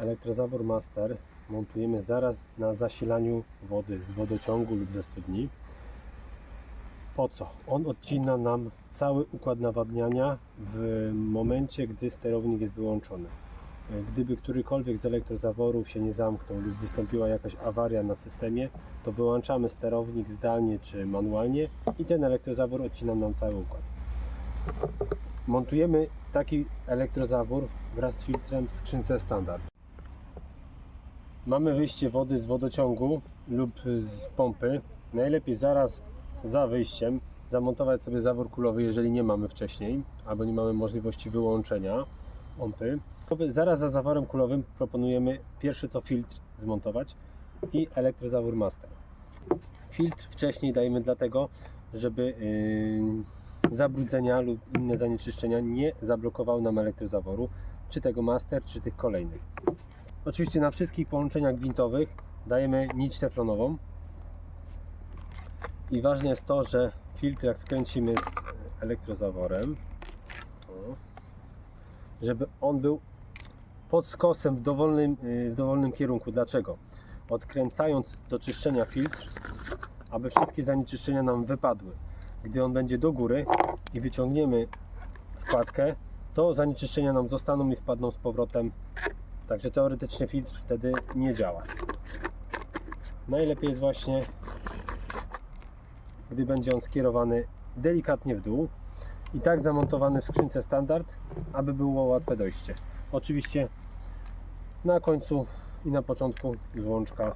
Elektrozawór Master montujemy zaraz na zasilaniu wody z wodociągu lub ze studni. Po co? On odcina nam cały układ nawadniania w momencie, gdy sterownik jest wyłączony. Gdyby którykolwiek z elektrozaworów się nie zamknął lub wystąpiła jakaś awaria na systemie, to wyłączamy sterownik zdalnie czy manualnie i ten elektrozawór odcina nam cały układ. Montujemy taki elektrozawór wraz z filtrem w skrzynce standard. Mamy wyjście wody z wodociągu lub z pompy. Najlepiej zaraz za wyjściem zamontować sobie zawór kulowy, jeżeli nie mamy wcześniej, albo nie mamy możliwości wyłączenia pompy. Zaraz za zaworem kulowym proponujemy pierwszy co filtr zmontować i elektrozawór master. Filtr wcześniej dajemy dlatego, żeby yy, zabrudzenia lub inne zanieczyszczenia nie zablokowały nam elektrozaworu, czy tego master, czy tych kolejnych. Oczywiście na wszystkich połączeniach gwintowych dajemy nić teflonową. I ważne jest to, że filtr jak skręcimy z elektrozaworem, żeby on był pod skosem w dowolnym, yy, w dowolnym kierunku. Dlaczego? Odkręcając do czyszczenia filtr, aby wszystkie zanieczyszczenia nam wypadły. Gdy on będzie do góry i wyciągniemy wkładkę, to zanieczyszczenia nam zostaną i wpadną z powrotem. Także teoretycznie filtr wtedy nie działa. Najlepiej jest właśnie, gdy będzie on skierowany delikatnie w dół i tak zamontowany w skrzynce standard, aby było łatwe dojście. Oczywiście na końcu i na początku złączka